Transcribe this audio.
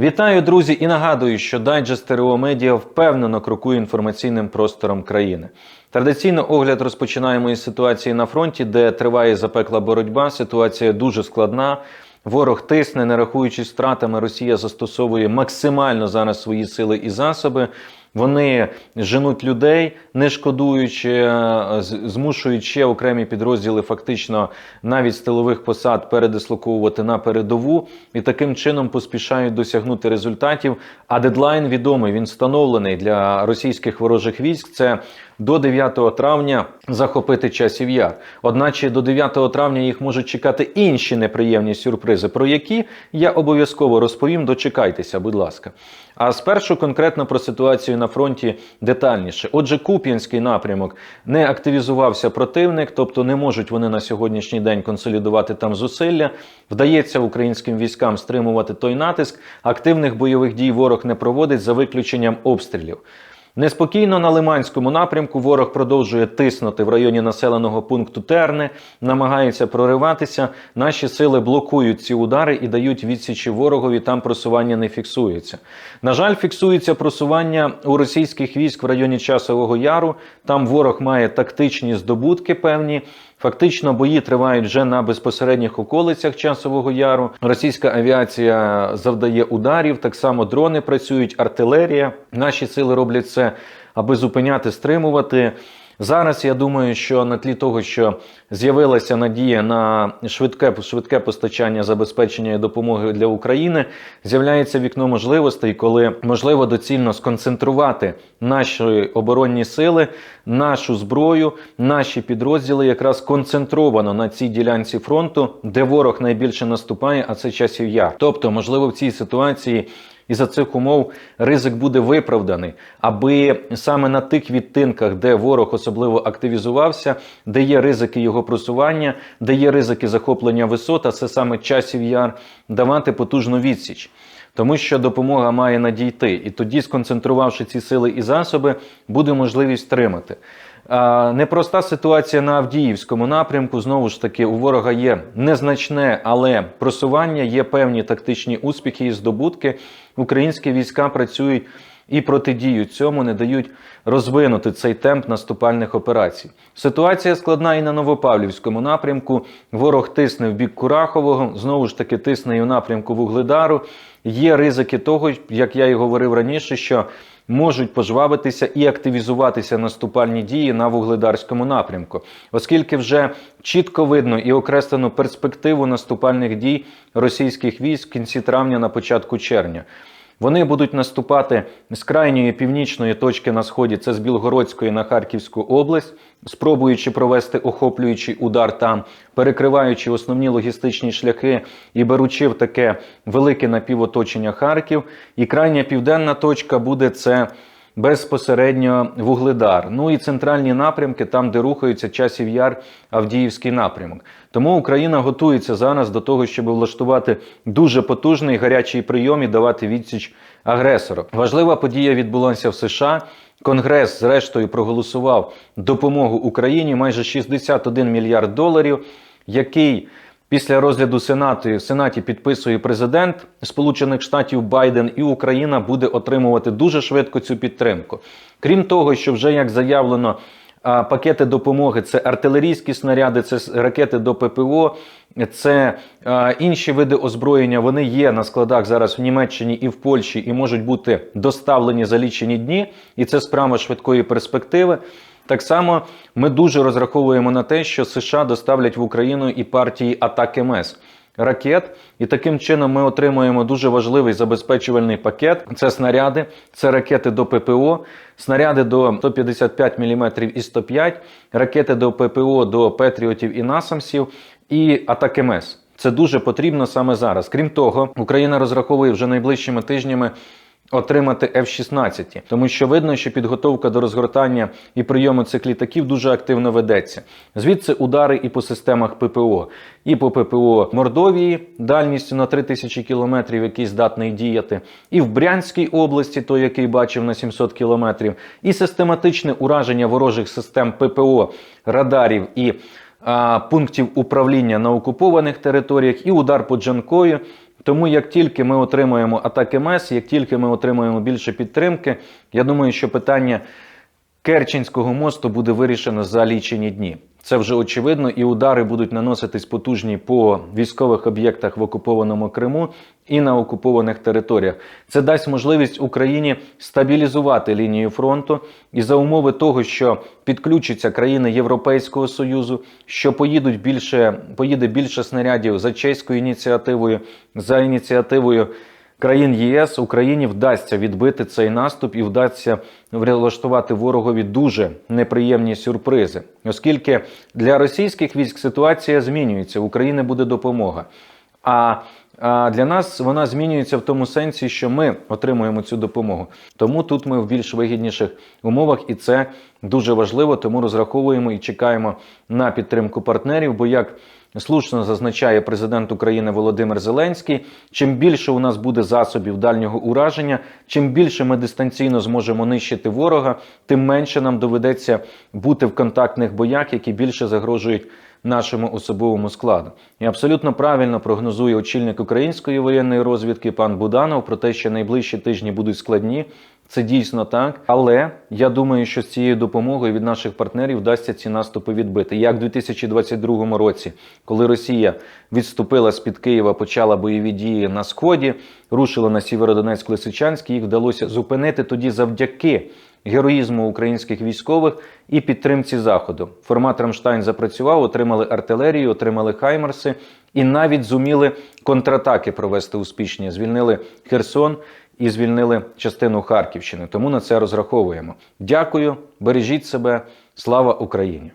Вітаю, друзі, і нагадую, що дайджест Медіа впевнено крокує інформаційним простором країни. Традиційно огляд розпочинаємо із ситуації на фронті, де триває запекла боротьба. Ситуація дуже складна. Ворог тисне, не рахуючись втратами, Росія застосовує максимально зараз свої сили і засоби. Вони женуть людей, не шкодуючи, е, змушують ще окремі підрозділи фактично навіть з тилових посад передислоковувати на передову і таким чином поспішають досягнути результатів. А дедлайн відомий, він встановлений для російських ворожих військ. Це до 9 травня захопити часів яр. Одначе до 9 травня їх можуть чекати інші неприємні сюрпризи, про які я обов'язково розповім. Дочекайтеся, будь ласка. А спершу конкретно про ситуацію на фронті детальніше. Отже, Куп'янський напрямок не активізувався противник, тобто не можуть вони на сьогоднішній день консолідувати там зусилля. Вдається українським військам стримувати той натиск. Активних бойових дій ворог не проводить за виключенням обстрілів. Неспокійно на Лиманському напрямку ворог продовжує тиснути в районі населеного пункту Терне, намагається прориватися. Наші сили блокують ці удари і дають відсічі ворогові. Там просування не фіксується. На жаль, фіксується просування у російських військ в районі Часового Яру. Там ворог має тактичні здобутки певні. Фактично бої тривають вже на безпосередніх околицях Часового Яру. Російська авіація завдає ударів, так само дрони працюють, артилерія. Наші сили роблять це, аби зупиняти, стримувати. Зараз я думаю, що на тлі того, що з'явилася надія на швидке швидке постачання забезпечення і допомоги для України, з'являється вікно можливостей, коли можливо доцільно сконцентрувати наші оборонні сили, нашу зброю, наші підрозділи якраз концентровано на цій ділянці фронту, де ворог найбільше наступає, а це часів яр. Тобто, можливо, в цій ситуації. І за цих умов ризик буде виправданий, аби саме на тих відтинках, де ворог особливо активізувався, де є ризики його просування, де є ризики захоплення висот, а це саме часів яр, давати потужну відсіч. Тому що допомога має надійти, і тоді, сконцентрувавши ці сили і засоби, буде можливість тримати. Непроста ситуація на Авдіївському напрямку. Знову ж таки, у ворога є незначне, але просування, є певні тактичні успіхи і здобутки. Українські війська працюють і протидіють цьому, не дають розвинути цей темп наступальних операцій. Ситуація складна і на Новопавлівському напрямку. Ворог тисне в бік Курахового, знову ж таки тисне і в напрямку Вугледару. Є ризики того, як я і говорив раніше, що можуть пожвавитися і активізуватися наступальні дії на вугледарському напрямку, оскільки вже чітко видно і окреслено перспективу наступальних дій російських військ в кінці травня на початку червня. Вони будуть наступати з крайньої північної точки на сході, це з Білгородської на Харківську область, спробуючи провести охоплюючий удар там, перекриваючи основні логістичні шляхи і беручи в таке велике напівоточення Харків. І крайня південна точка буде це безпосередньо Вугледар. Ну і центральні напрямки, там, де рухаються часів яр, Авдіївський напрямок. Тому Україна готується зараз до того, щоб влаштувати дуже потужний гарячий прийом і давати відсіч агресору. Важлива подія відбулася в США. Конгрес, зрештою, проголосував допомогу Україні майже 61 мільярд доларів, який Після розгляду Сенату в Сенаті підписує президент Сполучених Штатів Байден, і Україна буде отримувати дуже швидко цю підтримку. Крім того, що вже як заявлено, пакети допомоги це артилерійські снаряди, це ракети до ППО, це інші види озброєння. Вони є на складах зараз в Німеччині і в Польщі, і можуть бути доставлені за лічені дні. І це справа швидкої перспективи. Так само ми дуже розраховуємо на те, що США доставлять в Україну і партії атаки МС ракет, і таким чином ми отримуємо дуже важливий забезпечувальний пакет. Це снаряди, це ракети до ППО, снаряди до 155 мм і 105, ракети до ППО до Петріотів і Насамсів, і атаки МС. Це дуже потрібно саме зараз. Крім того, Україна розраховує вже найближчими тижнями отримати F-16, тому що видно, що підготовка до розгортання і прийому цих літаків дуже активно ведеться. Звідси удари і по системах ППО, і по ППО Мордовії дальністю на 3000 кілометрів, який здатний діяти, і в Брянській області, той, який бачив на 700 кілометрів, і систематичне ураження ворожих систем ППО, радарів і пунктів управління на окупованих територіях, і удар по Джанкою. Тому як тільки ми отримуємо атаки МЕС, як тільки ми отримуємо більше підтримки, я думаю, що питання Керченського мосту буде вирішено за лічені дні. Це вже очевидно, і удари будуть наноситись потужні по військових об'єктах в окупованому Криму і на окупованих територіях. Це дасть можливість Україні стабілізувати лінію фронту і за умови того, що підключаться країни Європейського союзу, що поїдуть більше, поїде більше снарядів за чеською ініціативою, за ініціативою країн ЄС Україні вдасться відбити цей наступ і вдасться влаштувати ворогові дуже неприємні сюрпризи, оскільки для російських військ ситуація змінюється. В Україні буде допомога. А а для нас вона змінюється в тому сенсі, що ми отримуємо цю допомогу. Тому тут ми в більш вигідніших умовах, і це дуже важливо. Тому розраховуємо і чекаємо на підтримку партнерів. Бо як слушно зазначає президент України Володимир Зеленський, чим більше у нас буде засобів дальнього ураження, чим більше ми дистанційно зможемо нищити ворога, тим менше нам доведеться бути в контактних боях, які більше загрожують нашому особовому складу. І абсолютно правильно прогнозує очільник української воєнної розвідки пан Буданов про те, що найближчі тижні будуть складні. Це дійсно так, але я думаю, що з цією допомогою від наших партнерів вдасться ці наступи відбити. Як в 2022 році, коли Росія відступила з під Києва, почала бойові дії на сході, рушила на Сєвєродонецьк Лисичанськ, їх вдалося зупинити тоді завдяки героїзму українських військових і підтримці заходу. Формат Рамштайн запрацював, отримали артилерію, отримали хаймерси і навіть зуміли контратаки провести успішні. Звільнили Херсон і звільнили частину Харківщини. Тому на це розраховуємо. Дякую, бережіть себе, слава Україні!